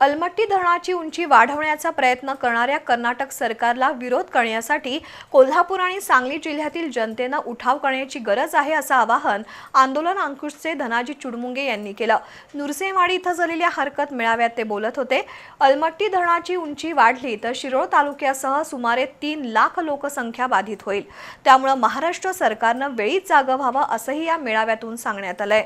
अलमट्टी धरणाची उंची वाढवण्याचा प्रयत्न करणाऱ्या कर्नाटक सरकारला विरोध करण्यासाठी कोल्हापूर आणि सांगली जिल्ह्यातील जनतेनं उठाव करण्याची गरज आहे असं आवाहन आंदोलन अंकुशचे धनाजी चुडमुंगे यांनी केलं. नुरसेवाडी इथं झालेल्या हरकत मेळाव्यात ते बोलत होते. अलमट्टी धरणाची उंची वाढली तर शिरोळ तालुक्यासह सुमारे तीन लाख लोकसंख्या बाधित होईल. त्यामुळं महाराष्ट्र सरकारनं वेळीच जागं व्हावं असंही या मेळाव्यातून सांगण्यात आलंय.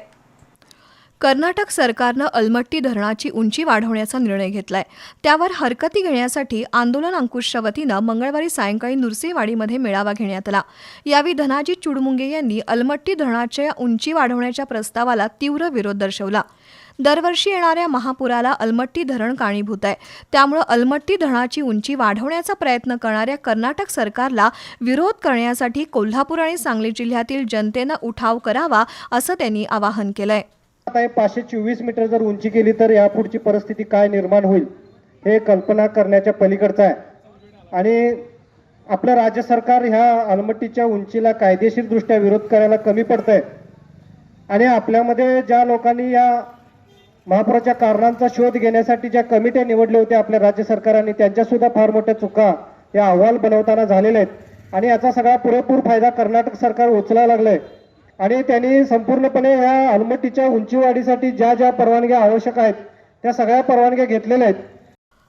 कर्नाटक सरकारनं अलमट्टी धरणाची उंची वाढवण्याचा निर्णय घेतलाय. त्यावर हरकती घेण्यासाठी आंदोलन अंकुशच्या वतीनं मंगळवारी सायंकाळी नुरसेवाडीमध्ये मेळावा घेण्यात आला. यावेळी धनाजी चुडमुंगे यांनी अलमट्टी धरणाच्या उंची वाढवण्याच्या प्रस्तावाला तीव्र विरोध दर्शवला. दरवर्षी येणाऱ्या महापुराला अलमट्टी धरण कारणीभूत आहे. त्यामुळं अलमट्टी धरणाची उंची वाढवण्याचा प्रयत्न करणाऱ्या कर्नाटक सरकारला विरोध करण्यासाठी कोल्हापूर आणि सांगली जिल्ह्यातील जनतेनं उठाव करावा असं त्यांनी आवाहन केलंय. आता हे पाचशे चोवीस मीटर जर उंची केली तर यापुढची परिस्थिती काय निर्माण होईल हे कल्पना करण्याच्या पलीकडचं आहे. आणि आपलं राज्य सरकार ह्या अलमट्टीच्या उंचीला कायदेशीरदृष्ट्या विरोध करायला कमी पडतंय. आणि आपल्यामध्ये ज्या लोकांनी या महापुराच्या कारणांचा शोध घेण्यासाठी ज्या कमिट्या निवडल्या होत्या आपल्या राज्य सरकारने त्यांच्यासुद्धा फार मोठ्या चुका या अहवाल बनवताना झालेल्या आहेत. आणि याचा सगळा पुरेपूर फायदा कर्नाटक सरकार उचलायला आहे आणि त्यांनी संपूर्णपणे या अलमट्टीच्या उंचीवाढीसाठी ज्या ज्या परवानग्या आवश्यक आहेत त्या सगळ्या परवानग्या घेतलेल्या आहेत.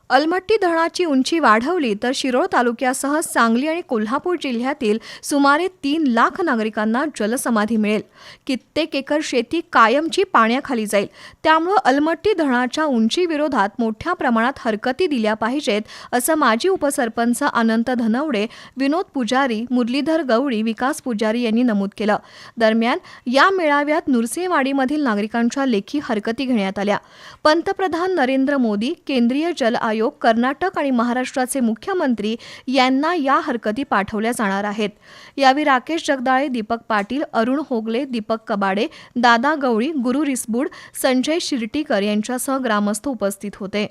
अलमट्टी धरणाची उंची वाढवली तर शिरोळ तालुक्यासह सांगली आणि कोल्हापूर जिल्ह्यातील सुमारे तीन लाख नागरिकांना जलसमाधी मिळेल. कित्येक एकर शेती कायमची पाण्याखाली जाईल. त्यामुळं अलमट्टी धरणाच्या उंची विरोधात मोठ्या प्रमाणात हरकती दिल्या पाहिजेत असं माजी उपसरपंच अनंत धनवडे विनोद पुजारी मुरलीधर गवळी विकास पुजारी यांनी नमूद केलं. दरम्यान या मेळाव्यात नुरसेवाडीमधील नागरिकांच्या लेखी हरकती घेण्यात आल्या. पंतप्रधान नरेंद्र मोदी केंद्रीय जल आयोग कर्नाटक आणि महाराष्ट्राचे मुख्यमंत्री यांना या हरकती पाठवल्या जाणार आहेत. यावेळी राकेश जगदाळे दीपक पाटील अरुण होगले दीपक कबाडे दादा गवळी गुरु रिसबूड संजय शिर्टीकर यांच्यासह ग्रामस्थ उपस्थित होते.